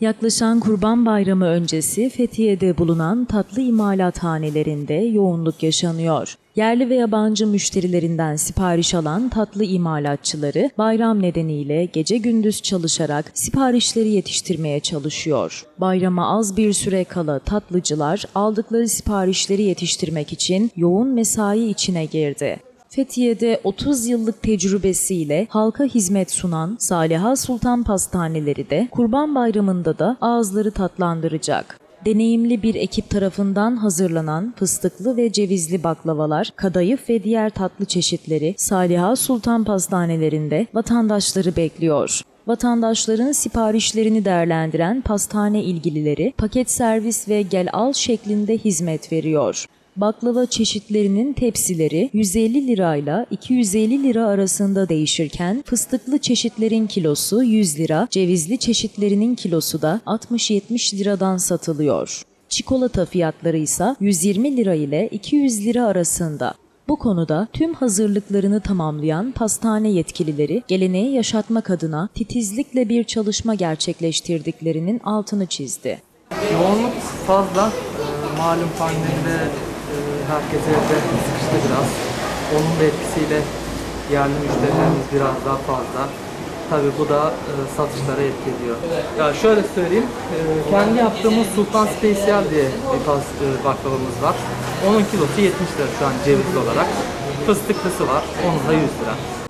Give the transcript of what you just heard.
Yaklaşan Kurban Bayramı öncesi Fethiye'de bulunan tatlı imalathanelerinde yoğunluk yaşanıyor. Yerli ve yabancı müşterilerinden sipariş alan tatlı imalatçıları bayram nedeniyle gece gündüz çalışarak siparişleri yetiştirmeye çalışıyor. Bayrama az bir süre kala tatlıcılar aldıkları siparişleri yetiştirmek için yoğun mesai içine girdi. Fethiye'de 30 yıllık tecrübesiyle halka hizmet sunan Saliha Sultan Pastaneleri de Kurban Bayramı'nda da ağızları tatlandıracak. Deneyimli bir ekip tarafından hazırlanan fıstıklı ve cevizli baklavalar, kadayıf ve diğer tatlı çeşitleri Saliha Sultan Pastanelerinde vatandaşları bekliyor. Vatandaşların siparişlerini değerlendiren pastane ilgilileri paket servis ve gel al şeklinde hizmet veriyor. Baklava çeşitlerinin tepsileri 150 lirayla 250 lira arasında değişirken fıstıklı çeşitlerin kilosu 100 lira, cevizli çeşitlerinin kilosu da 60-70 liradan satılıyor. Çikolata fiyatları ise 120 lira ile 200 lira arasında. Bu konuda tüm hazırlıklarını tamamlayan pastane yetkilileri geleneği yaşatmak adına titizlikle bir çalışma gerçekleştirdiklerinin altını çizdi. Yoğunluk fazla. Ee, malum pandemide herkes evde sıkıştı biraz. Onun da etkisiyle yerli müşterilerimiz biraz daha fazla. Tabi bu da e, satışlara etki ediyor. Ya şöyle söyleyeyim, e, kendi yaptığımız Sultan Special diye bir pas, e, baklavamız var. Onun kilosu 70 lira şu an cevizli olarak. Fıstıklısı var, onun da 100 lira.